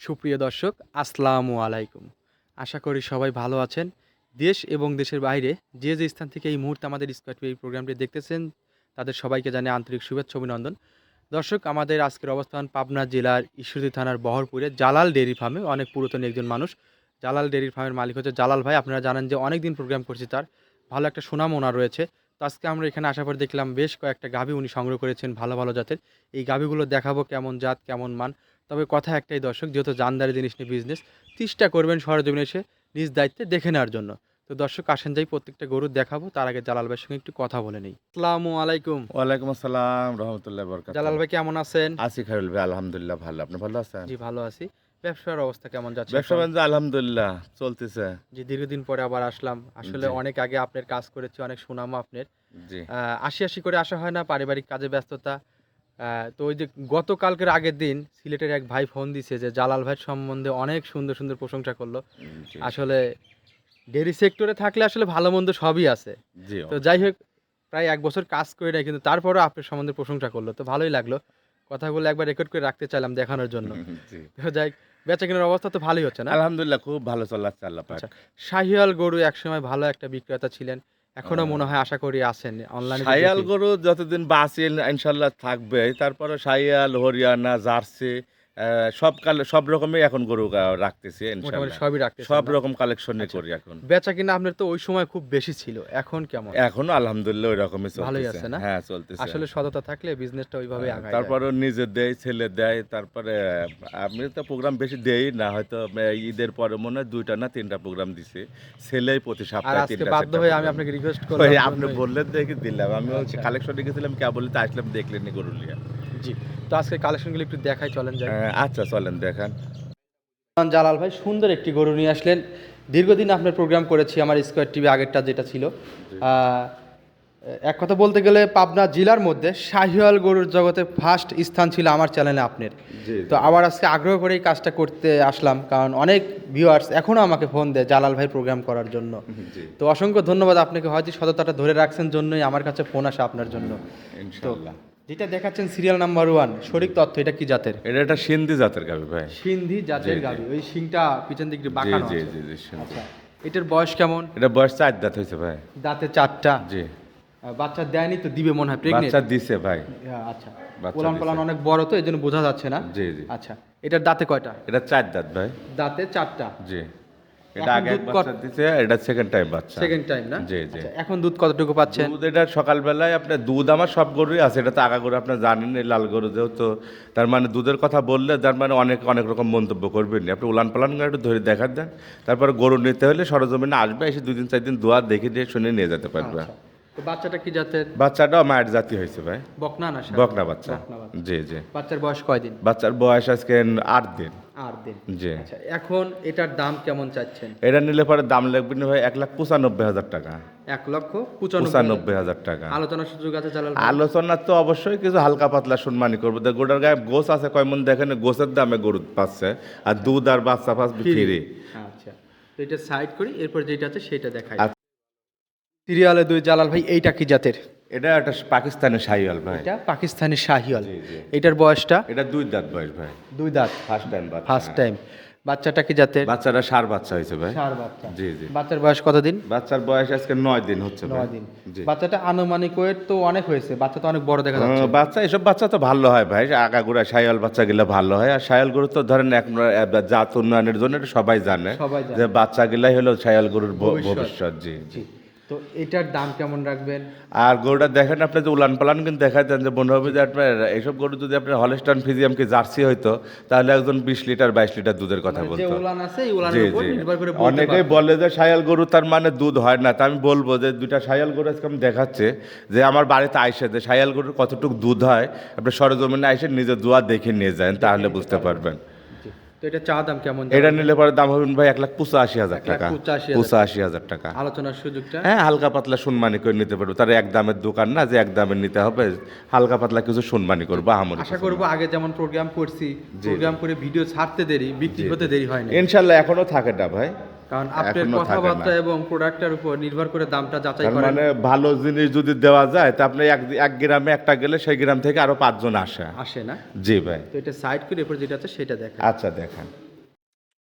সুপ্রিয় দর্শক, আসসালামু আলাইকুম। আশা করি সবাই ভালো আছেন। দেশ এবং দেশের বাইরে যে যে স্থান থেকে এই মুহূর্তে আমাদের স্কোয়ার এই প্রোগ্রামটি দেখতেছেন, তাদের সবাইকে জানে আন্তরিক শুভেচ্ছা, অভিনন্দন। দর্শক, আমাদের আজকের অবস্থান পাবনা জেলার ঈশ্বরদী থানার বহরপুরে জালাল ডেয়ারি ফার্মে। অনেক পুরাতন একজন মানুষ। জালাল ডেয়ারি ফার্মের মালিক হচ্ছে জালাল ভাই। আপনারা জানেন যে অনেক দিন প্রোগ্রাম করছি তার। ভালো একটা সুনাম ওনার রয়েছে। তো আজকে আমরা এখানে আসার পর দেখলাম বেশ কয়েকটা গাভী উনি সংগ্রহ করেছেন ভালো ভালো জাতের। এই গাভীগুলো দেখাবো কেমন জাত, কেমন মান। তবে কথা একটাই দর্শক যেহেতু জানদারি জিনিস নিয়ে বিজনেস চেষ্টা করবেন সরজমিনে এসে নিজ দায়িত্বে দেখে নেওয়ার জন্য। তো দর্শক আসেন যাই প্রত্যেকটা গরু দেখাবো তার আগে জালাল ভাইয়ের সঙ্গে একটু কথা বলে নেই। আসসালামু আলাইকুম। ওয়ালাইকুম আসসালাম রহমতুল্লাহ বরকাত জালাল ভাই কেমন আছেন? আসি খাইরুল ভাই আলহামদুলিল্লাহ ভালো। আপনি ভালো আছেন? জি ভালো আছি। ব্যবসার অবস্থা কেমন যাচ্ছে ব্যবসা বাণিজ্য আলহামদুলিল্লাহ চলতেছে। জি দীর্ঘদিন পরে আবার আসলাম। আসলে অনেক আগে আপনার কাজ করেছি অনেক সুনাম আপনার। জি। আশি আশি করে আসা হয় না পারিবারিক কাজে ব্যস্ততা। তো ওই যে গতকালকের আগের দিন সিলেটের এক ভাই ফোন দিছে যে জালাল ভাইয়ের সম্বন্ধে অনেক সুন্দর সুন্দর প্রশংসা করল। আসলে ডেরি সেক্টরে থাকলে আসলে ভালো মন্দ সবই আছে। তো যাই হোক প্রায় এক বছর কাজ করে নাই কিন্তু তারপরেও আপনার সম্বন্ধে প্রশংসা করল। তো ভালোই লাগল। কথাগুলো একবার রেকর্ড করে রাখতে চাইলাম দেখানোর জন্য। তো যাই বেচা কেনার অবস্থা তো ভালোই হচ্ছে না? আলহামদুলিল্লাহ খুব ভালো চলাচ্ছে আল্লাহ পাক। আচ্ছা। শাহিয়াল গরু একসময় ভালো একটা বিক্রেতা ছিলেন। এখনও মনে হয় আশা করি আছেন অনলাইনে সাইয়াল গরু যতদিন বাঁচি ইনশাল্লাহ থাকবে। তারপরে সাইয়াল হরিয়ানা জার্সি সব কাল সব রকমই এখন গরু রাখতেছি সবই রাখতে সব রকম কালেকশনই করি এখন। বেচা কিনা আপনার তো ওই সময় খুব বেশি ছিল এখন কেমন? এখনও আলহামদুলিল্লাহ ওই রকমই ভালোই আছে না? হ্যাঁ চলতেছে। আসলে সততা থাকলে বিজনেসটা ওইভাবে হ্যাঁ, আগায় তারপরে নিজে দেয় ছেলে দেয় তারপরে আমি তো প্রোগ্রাম বেশি দেই না হয়তো ঈদের পরে মনে হয় দুইটা না তিনটা প্রোগ্রাম দিছি। ছেলে প্রতি সপ্তাহে আজকে তিনটা বাধ্য হয়ে আমি আপনাকে রিকোয়েস্ট করলাম আপনি বললেন দেখে দিলাম আমি আচ্ছা। কালেকশনে গেছিলাম কে বলি তা আসলাম দেখলেন গরু লিয়া জি তো আজকে কালেকশনগুলো একটু দেখাই চলেন যাই। হ্যাঁ, আচ্ছা চলেন দেখান। জালাল ভাই সুন্দর একটি গরু নিয়ে আসলেন। দীর্ঘদিন আপনার প্রোগ্রাম করেছি আমার স্কোয়ার টিভি আগেরটা যেটা ছিল। এক কথা বলতে গেলে পাবনা জেলার মধ্যে শাহিওয়াল গরুর জগতে ফার্স্ট স্থান ছিল আমার চ্যানেলে আপনার। তো আবার আজকে আগ্রহ করে এই কাজটা করতে আসলাম কারণ অনেক ভিউয়ার্স এখনও আমাকে ফোন দেয় জালাল ভাই প্রোগ্রাম করার জন্য। তো অসংখ্য ধন্যবাদ আপনাকে হয়তো সততাটা ধরে রাখছেন জন্যই আমার কাছে ফোন আসে আপনার জন্য। ইনশাআল্লাহ। যেটা দেখাচ্ছেন সিরিয়াল নাম্বার ওয়ান সঠিক তথ্য এটা কি জাতের? এটা একটা সিন্ধি জাতের গাবি ভাই। সিন্ধি জাতের। গাবি ওই শিংটা পিছন দিক বাঁকানো জি জি জি আচ্ছা এটার বয়স কেমন? এটা বয়স চার দাঁত হয়েছে ভাই। দাঁতে চারটা? জি। বাচ্চা দেয়নি তো দিবে মনে হয় প্রেগনেন্ট বাচ্চা দিছে ভাই। আচ্ছা পোলান। পোলান অনেক বড় তো এই জন্য বোঝা যাচ্ছে না। জি জি। আচ্ছা এটার দাঁতে কয়টা? এটা চার দাঁত ভাই। দাঁতে চারটা। জি। এটা আগে এক দুধ বাচ্চা দিছে এটা সেকেন্ড টাইম বাচ্চা। সেকেন্ড টাইম না? জি, জি। আচ্ছা, এখন দুধ কতটুকু পাচ্ছেন? দুধ এটা সকালবেলায় আপনার দুধ আমার সব গরুই আছে এটা তো আগা গরু আপনার জানেন লাল গরু যেহেতু তার মানে দুধের কথা বললে তার মানে অনেক অনেক রকম মন্তব্য করবেন। আপনি উলান পালান একটু ধরে দেখা দেন তারপরে গরু নিতে হলে সরজমিনে আসবে এসে দুই দিন চার দিন দোয়া দেখে দিয়ে শুনে নিয়ে যেতে পারবে। আচ্ছা। বাচ্চাটা কি জাতের? বাচ্চাটাও মায়ের জাতি হয়েছে ভাই। বকনা না বকনা বাচ্চা। বকনা বাচ্চা। জি জি। বাচ্চার বয়স কয়দিন? বাচ্চার বয়স আজকে আট দিন। আট দিন। জি। আচ্ছা এখন এটার দাম কেমন চাচ্ছেন? এটা নিলে পরে দাম লাগবে না ভাই এক লাখ পঁচানব্বই হাজার টাকা। এক লক্ষ পঁচানব্বই হাজার। টাকা। আলোচনার সুযোগ আছে জালাল আলোচনা তো অবশ্যই কিছু হালকা পাতলা সম্মানি করব। গোটার গায়ে গোস আছে কয় মন দেখেন গোসের দামে গরু পাচ্ছে আর দুধ আর বাচ্চা Free। ফ্রি। আচ্ছা তো এটা সাইড করি এরপর যেটা আছে সেটা দেখাই। আচ্ছা। সিরিয়ালে দুই জালাল ভাই এইটা কি জাতের? এটা একটা পাকিস্তানি শাহিওয়াল ভাই। এটা পাকিস্তানি শাহিওয়াল। এটার বয়সটা? এটা দুই দাঁত বয়স ভাই। দুই দাঁত। ফার্স্ট টাইম ফার্স্ট টাইম বাচ্চাটা কি জাতের? বাচ্চাটা সার বাচ্চা হয়েছে ভাই। চার বাচ্চা। জি জি। বাচ্চার বয়স কতদিন? বাচ্চার বয়স আজকে নয় দিন হচ্ছে নয় দিন। বাচ্চাটা আনুমানিক ওয়েট তো অনেক হয়েছে। বাচ্চা তো অনেক বড় দেখা যাচ্ছে। বাচ্চা এসব বাচ্চা তো ভালো হয় ভাই। আগাগুড়া সায়াল বাচ্চা গেলে ভালো হয়। আর সায়াল গরু তো ধরেন এক জাত উন্নয়নের জন্য এটা সবাই জানে সবাই যে বাচ্চা গেলাই হলো সায়াল গরুর। ভবিষ্যৎ। জি। জি। তো এটার দাম কেমন রাখবেন? আর গরুটা দেখেন আপনি যে উলান পালান কিন্তু দেখা দেন যে মনে হবে যে আপনার এইসব গরু যদি আপনার হলস্টান ফিজিয়াম কি জার্সি হইতো তাহলে একজন বিশ লিটার বাইশ লিটার দুধের কথা মানে বলতো। জি জি। অনেকেই বলে যে সায়াল গরু তার মানে দুধ হয় না তা আমি বলব যে দুইটা সায়াল গরু আজকে আমি দেখাচ্ছে যে আমার বাড়িতে আইসে যে সায়াল গরুর কতটুকু দুধ হয় আপনি সরজমিনে আইসে নিজের দোয়া দেখে নিয়ে যান তাহলে বুঝতে পারবেন। তো এটা চা দাম কেমন এটা নিলে পরে দাম হবে ভাই এক লাখ পঁচাশি হাজার টাকা। পঁচাশি হাজার টাকা। আলোচনার সুযোগটা? হ্যাঁ হালকা পাতলা সুনমানি করে নিতে পারব। তার এক দামের দোকান না যে এক দামের নিতে হবে হালকা পাতলা কিছু সুনমানি করব আমার আশা করব আগে যেমন প্রোগ্রাম করছি প্রোগ্রাম করে ভিডিও ছাড়তে দেরি বিক্রি হতে দেরি হয় না ইনশাল্লাহ এখনও থাকে না ভাই। কারণ আপনার কথাবার্তা এবং প্রোডাক্টের উপর নির্ভর করে দামটা যাচাই করেন। মানে ভালো জিনিস যদি দেওয়া যায় তা আপনি এক এক গ্রামে একটা গেলে সেই গ্রাম থেকে আরও পাঁচজন আসে। আসে না? জি ভাই। তো এটা সাইড করে এরপর যেটা আছে সেটা দেখা আচ্ছা দেখেন।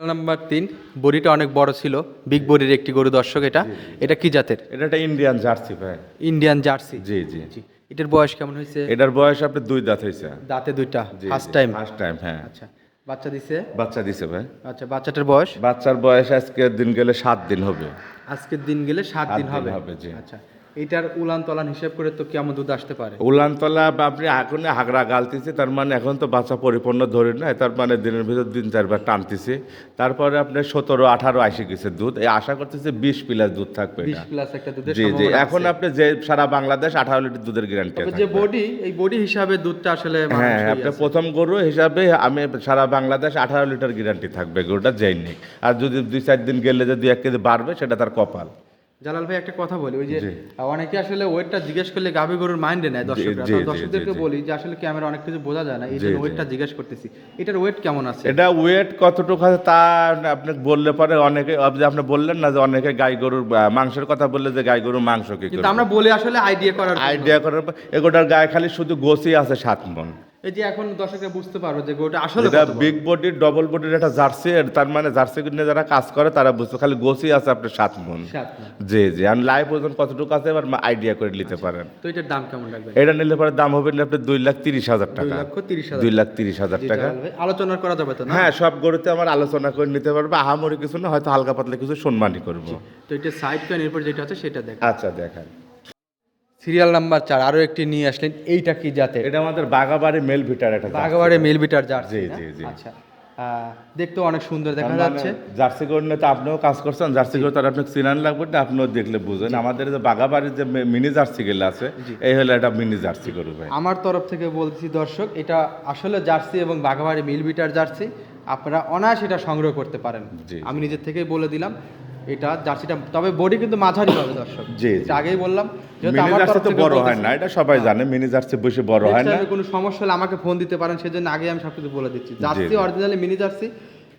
নাম্বার তিন বডিটা অনেক বড় ছিল বিগ বডির একটি গরু দর্শক এটা। এটা কি জাতের? এটা একটা ইন্ডিয়ান জার্সি ভাই। ইন্ডিয়ান জার্সি জি জি। জি। এটার বয়স কেমন হয়েছে? এটার বয়স আপনার দুই দাঁত হয়েছে। দাঁতে দুইটা ফার্স্ট টাইম ফার্স্ট টাইম হ্যাঁ। আচ্ছা। বাচ্চা দিছে? বাচ্চা দিছে ভাই। আচ্ছা বাচ্চাটার বয়স? বাচ্চার বয়স আজকের দিন গেলে সাত দিন হবে। আজকের দিন গেলে সাত দিন হবে। হবে, জি। আচ্ছা। এটার উলান তলান হিসাব করে তো কেমন দুধ আসতে পারে। উলানতলা বা আপনি এখন হাগড়া গালতেছে তার মানে এখন তো বাচ্চা পরিপূর্ণ ধরে না তার মানে দিনের ভিতর দিন চারবার টানতেছে। তারপরে আপনার সতেরো আঠারো আশি গেছে দুধ এই আশা করতেছে বিশ প্লাস দুধ থাকবে বিশ প্লাস একটা দুধের জি জি এখন আপনি যে সারা বাংলাদেশ আঠারো লিটার দুধের গ্যারান্টি আছে যে বডি এই বডি হিসাবে দুধটা আসলে হ্যাঁ মানানসই আপনার প্রথম গরু হিসাবে আমি সারা বাংলাদেশ আঠারো লিটার গ্যারান্টি থাকবে গরুটা যেই আর যদি দুই চার দিন গেলে যদি এক কেজি বাড়বে সেটা তার কপাল। জালাল ভাই একটা কথা বলি ওই যে অনেকে আসলে ওয়েটটা জিজ্ঞেস করলে গাভী গরুর মাইন্ডে নেয় দর্শকরা। দর্শকদেরকে। বলি যে আসলে ক্যামেরা অনেক কিছু বোঝা যায় না এই জন্য ওয়েটটা জিজ্ঞেস করতেছি। এটার ওয়েট কেমন আছে? এটা ওয়েট কতটুকু আছে তা আপনি বললে পরে অনেকে আপনি আপনি বললেন না যে অনেকে গাই গরুর মাংসের কথা বললে যে গাই গরুর মাংস কি কিন্তু আমরা বলি আসলে আইডিয়া করার আইডিয়া করার এগোটার গায়ে খালি শুধু গোসি আছে সাত মন। এই যে এখন দর্শকরা বুঝতে পারবে যে গরুটা আসলে এটা বিগ বডির ডবল বডির একটা জার্সি তার মানে জার্সি নিয়ে যারা কাজ করে তারা বুঝতে খালি গোসি আছে আপনার সাত মন। জি জি। আর লাইভ ওজন কতটুকু আছে এবার আইডিয়া করে নিতে পারেন। তো এটার দাম কেমন রাখবেন? এটা নিলে পরে দাম হবে না আপনার দুই লাখ তিরিশ হাজার টাকা। দুই লাখ তিরিশ হাজার টাকা। আলোচনা করা যাবে তো হ্যাঁ সব গরুতে আমার আলোচনা করে নিতে পারব। আহামরি কিছু না হয়তো হালকা পাতলা কিছু সম্মানই করব। তো এটা সাইড কয়েন এরপর যেটা আছে সেটা দেখ আচ্ছা দেখান। সিরিয়াল নাম্বার চার আরও একটি নিয়ে আসলেন এইটা কি জাতের? এটা আমাদের বাগাবাড়ি মেল ভিটার একটা। বাগাবাড়ি মেলবিটার জার্সি জি, জি, জি। আচ্ছা। আহ, দেখতেও অনেক সুন্দর দেখা মানে যাচ্ছে। জার্সি গরু নিয়ে তো আপনিও কাজ করছেন জার্সি গরু তার আপনি চিনান লাগবে না আপনিও দেখলে বুঝেন আমাদের যে বাগাবাড়ির যে মিনি জার্সি গুলো আছে এই হলো একটা মিনি জার্সি গরু ভাই। আমার তরফ থেকে বলছি দর্শক এটা আসলে জার্সি এবং বাঘাবাড়ি মিলবিটার জার্সি আপনারা অনায়াস এটা সংগ্রহ করতে পারেন। আমি নিজের থেকেই বলে দিলাম এটা জার্সিটা তবে বডি কিন্তু মাঝারি হবে দর্শক। জি, আগেই বললাম মিনি আমার জার্সি তো বড় হয় না এটা সবাই জানে মিনি জার্সি বেশি বড় হয় না। কোনো সমস্যা হলে আমাকে ফোন দিতে পারেন সেজন্য আগে আমি সবকিছু বলে দিচ্ছি। জার্সি অরিজিনালি মিনি জার্সি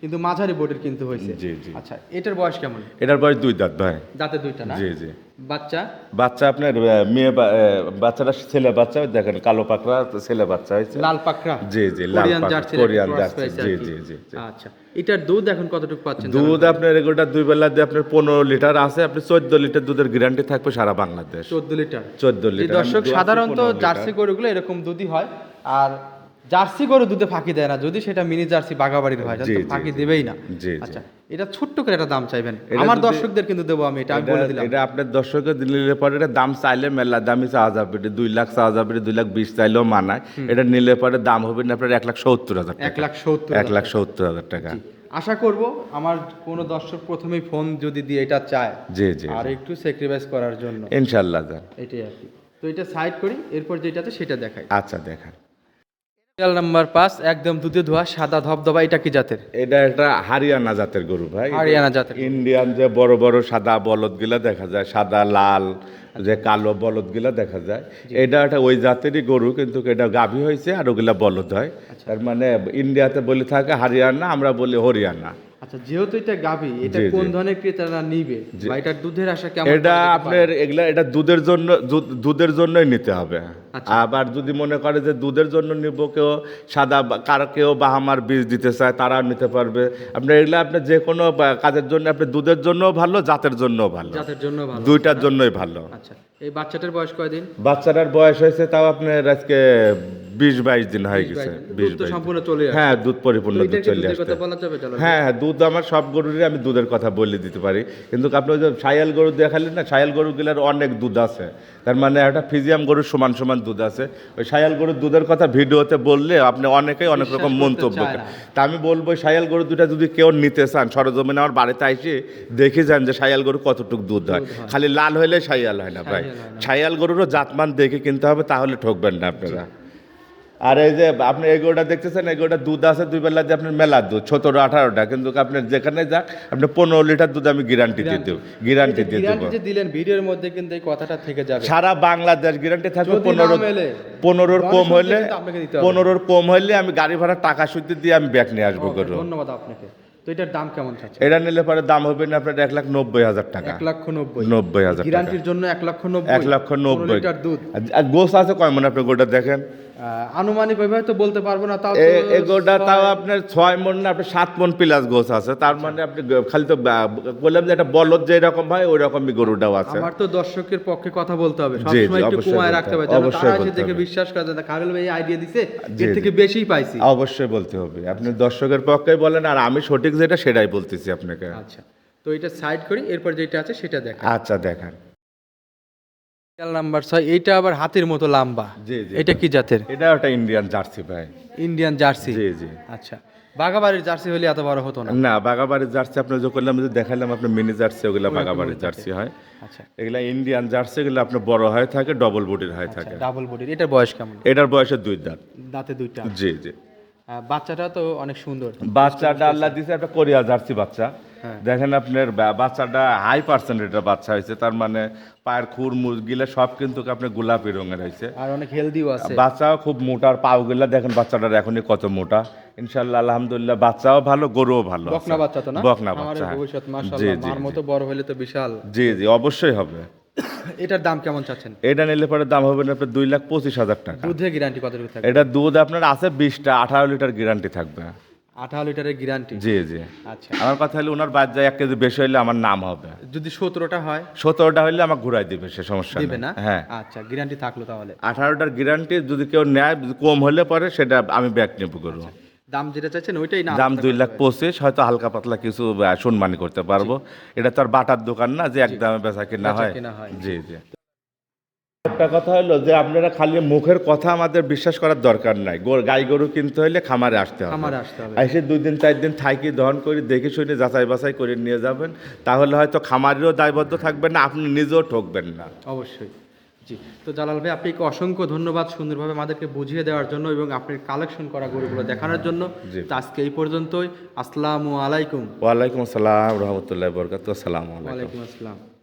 কিন্তু মাঝারি বডির কিন্তু হয়েছে। জি, জি। আচ্ছা এটার বয়স কেমন? এটার বয়স দুই দাঁত ভাই। দাঁতে দুইটা না? জি জি। বাচ্চা? বাচ্চা আপনার মেয়ে বাচ্চাটা ছেলে বাচ্চা দেখেন কালো পাকড়া ছেলে বাচ্চা হয়েছে। লাল পাকড়া? জি জি লাল পাকড়া, কোরিয়ান জার্সি। জি জি জি। আচ্ছা এটার দুধ এখন কতটুকু পাচ্ছেন দুধ আপনার এগুলোটা দুই বেলা দিয়ে আপনার পনেরো লিটার আছে আপনি চোদ্দ লিটার দুধের গ্যারান্টি থাকবে সারা বাংলাদেশ। চোদ্দ লিটার। চোদ্দ লিটার। দর্শক সাধারণত 15 লিটার। জার্সি গরুগুলো এরকম দুধই হয় আর জার্সি গরু দুধে ফাঁকি দেয় না যদি সেটা মিনি জার্সি বাগাবাড়ির হয় ফাঁকি দেবেই না। আচ্ছা এটা ছোট্ট করে একটা দাম চাইবেন। আমার দর্শকদের কিন্তু দেবো আমি এটা বলে দিলাম। এটা আপনার দর্শকের নিলে পরে এটা দাম চাইলে মেলা দামই চাওয়া যাবে এটা দুই লাখ চাওয়া যাবে দুই লাখ বিশ চাইলেও মানায়। এটা নিলে পরে দাম হবে না আপনার এক লাখ সত্তর হাজার এক লাখ সত্তর এক লাখ সত্তর হাজার টাকা। আশা করব আমার কোনো দর্শক প্রথমেই ফোন যদি দিয়ে এটা চায় জি জি আর একটু স্যাক্রিফাইস করার জন্য। ইনশাল্লাহ যান এটাই আর কি। তো এটা সাইড করি এরপর যেটাতে সেটা দেখাই। আচ্ছা দেখান। সিরিয়াল নাম্বার পাঁচ একদম দুধে ধোয়া সাদা ধবধবা এটা কি জাতের? এটা একটা হারিয়ানা জাতের গরু ভাই। হারিয়ানা জাতের ইন্ডিয়ান যে বড় বড় সাদা বলদগুলা দেখা যায় সাদা লাল যে কালো বলদগুলা দেখা যায়। এটা একটা ওই জাতেরই গরু কিন্তু এটা গাভী হয়েছে আর ওগুলা বলদ হয়। আচ্ছা। তার মানে ইন্ডিয়াতে বলে থাকে হারিয়ানা আমরা বলি হরিয়ানা। আচ্ছা যেহেতু এটা গাভী এটা। কোন ধরনের ক্রেতারা নিবে? বা এটার দুধের আশা কেমন এটা আপনার এগুলা এটা দুধের জন্য দুধের জন্যই নিতে হবে। আচ্ছা। আবার যদি মনে করে যে দুধের জন্য নিব কেউ সাদা বা- কার কেউ বাহামার বীজ দিতে চায় তারা নিতে পারবে। আপনার এগুলা আপনার যে কোনো কাজের জন্য আপনি দুধের জন্যও ভালো জাতের জন্যও ভালো। জাতের জন্য ভালো। দুইটার জন্যই ভালো। আচ্ছা এই বাচ্চাটার বয়স কয়দিন? বাচ্চাটার বয়স হয়েছে তাও আপনার আজকে বিশ বাইশ দিন হয়ে গেছে বিশ বাইশ আসে হ্যাঁ দুধ পরিপূর্ণ দুধ চলে আসছে। হ্যাঁ হ্যাঁ দুধ আমার সব গরুরই আমি দুধের কথা বলে দিতে পারি। কিন্তু আপনি ওই যে সায়াল গরু দেখালেন না সায়াল গরুগুলোর অনেক দুধ আছে। তার মানে একটা ফিজিয়াম গরুর সমান সমান দুধ আছে। ওই সায়াল গরুর দুধের কথা ভিডিওতে বললে আপনি অনেকেই অনেক রকম মন্তব্য করেন। তা আমি বলব সায়াল গরু দুটা যদি কেউ নিতে চান সরজমিনে আমার বাড়িতে আইসে দেখে যান যে সায়াল গরু কতটুকু দুধ হয়। খালি লাল হলে সায়াল হয় না ভাই। সায়াল গরুরও জাতমান দেখে কিনতে হবে তাহলে ঠকবেন না আপনারা। আর এই যে আপনি এগোটা দেখতেছেন এগোটা দুধ আছে দুই বেলা যে আপনার মেলার দুধ সতেরো আঠারোটা। কিন্তু আপনার যেখানে যাক আপনি পনেরো লিটার দুধ আমি গ্যারান্টি দিয়ে দেবো গ্যারান্টি দিয়ে দেবো। দিলেন ভিডিওর মধ্যে কিন্তু এই কথাটা থেকে যাবে। সারা বাংলাদেশ গ্যারান্টি থাকবে পনেরো পনেরোর কম হবে। পনেরোর কম হইলে আমি গাড়ি ভাড়া টাকা সুদ্ধ দিয়ে আমি ব্যাগ নিয়ে আসব ধন্যবাদ আপনাকে। তো এটার দাম কেমন চাচ্ছে এটা নিলে পরে দাম হবে না আপনার এক লাখ নব্বই হাজার টাকা। এক লক্ষ নব্বই। নব্বই হাজার গ্যারান্টির জন্য এক লক্ষ নব্বই। এক লক্ষ নব্বই। লিটার দুধ। আর গোস আছে কয় মানে আপনি গোটা দেখেন? আনুমানিক ওইভাবে তো বলতে পারব না তাও এগোটা তাও আপনার ছয় মন না আপনার সাত মন প্লাস গোছ আছে। তার মানে আপনি খালি তো বললাম যে একটা বলদ যে রকম হয় ওই রকমই গরুটাও আছে। আমার তো দর্শকের পক্ষে কথা বলতে হবে সবসময় একটু অবশ্যই কমায় রাখতে হবে তারা এসে দেখে বিশ্বাস করে কাগল ভাই আইডিয়া দিছে এর থেকে বেশিই পাইছি। অবশ্যই বলতে হবে। আপনি দর্শকের পক্ষে বলেন আর আমি সঠিক যেটা সেটাই বলতেছি আপনাকে। আচ্ছা তো এটা সাইড করি এরপর যেটা আছে সেটা দেখা আচ্ছা দেখান। নাম্বার ছয় এইটা আবার হাতের মতো লম্বা। জি, জি। এটা কি জাতের? এটা একটা ইন্ডিয়ান জার্সি ভাই। ইন্ডিয়ান জার্সি জি জি। আচ্ছা। বাগাবাড়ির জার্সি হলে এত বড় হতো না? না বাগাবাড়ির জার্সি আপনি যে করলাম যে দেখালাম আপনার মিনি জার্সি ওগুলা বাগাবাড়ির জার্সি হয়। আচ্ছা। এগুলা ইন্ডিয়ান জার্সি এগুলো আপনার বড় হয়ে থাকে ডবল বডির হয়ে থাকে। ডাবল বডির এটার বয়স কেমন? এটার বয়সে দুই দাঁত। দাঁতে দুইটা। জি জি। বাচ্চাটা তো অনেক সুন্দর। বাচ্চাটা আল্লাহ দিছে একটা কোরিয়া জার্সি বাচ্চা। দেখেন আপনার বাচ্চাটা হাই পার্সেন্টেজের বাচ্চা হয়েছে তার মানে পায়ের খুর মুরগিলা সব কিন্তু আপনার গোলাপি রঙের হয়েছে। আর অনেক হেলদিও আছে। বাচ্চাও খুব মোটার পাও গুলা দেখেন বাচ্চাটার এখনই কত মোটা। ইনশাল্লাহ আলহামদুলিল্লাহ বাচ্চাও ভালো গরুও ভালো বকনা বাচ্চা তো না? বকনা বাচ্চা হ্যাঁ। ভবিষ্যৎ মাশাআল্লাহ মার মতো বড় হলে তো বিশাল। জি জি অবশ্যই হবে। এটার দাম কেমন চাচ্ছেন? এটা নিলে পরে দাম হবে না আপনার দুই লাখ পঁচিশ হাজার টাকা। দুধে গ্যারান্টি কতটুকু থাকবে? এটা দুধ আপনার আছে বিশটা আঠারো লিটার গ্যারান্টি থাকবে। আঠারো লিটারের গ্যারান্টি জি জি। আচ্ছা। আমার কথা হলে ওনার বাদ যায় এক কেজি বেশি হলে আমার নাম হবে। যদি সতেরোটা হয়? সতেরোটা হলে আমাকে ঘুরাই দিবে সে সমস্যা দিবে না? হ্যাঁ। আচ্ছা গ্যারান্টি থাকল তাহলে। আঠারোটার গ্যারান্টি যদি কেউ নেয় কম হলে পরে সেটা আমি ব্যাক নেব করব দাম যেটা চাচ্ছেন ওইটাই না? দাম দুই লাখ পঁচিশ হয়তো হালকা পাতলা কিছু সম্মানী করতে পারব। এটা তো আর বাটার দোকান না যে একদমে বেচা কিনা হয়। কেনা হয়। জি জি। একটা কথা হলো যে আপনারা খালি মুখের কথা আমাদের বিশ্বাস করার দরকার নাই। গাই গরু কিনতে হলে খামারে আসতে হবে। খামারে আসতে হবে। এসে দুই দিন চার দিন থাকি দহন করে দেখে শুনে যাচাই বাছাই করে নিয়ে যাবেন। তাহলে হয়তো খামারেরও দায়বদ্ধ থাকবেন না আপনি নিজেও ঠকবেন না। অবশ্যই। জি তো জালাল ভাই আপনাকে অসংখ্য ধন্যবাদ সুন্দরভাবে আমাদেরকে বুঝিয়ে দেওয়ার জন্য এবং আপনার কালেকশন করা গরুগুলো দেখানোর জন্য। তো আজকে এই পর্যন্তই। আসসালামু আলাইকুম। ওয়ালাইকুম আসসালাম রহমতুল্লাহ বরকাত আসসালামু আলাইকুম। ওয়ালাইকুম আসসালাম।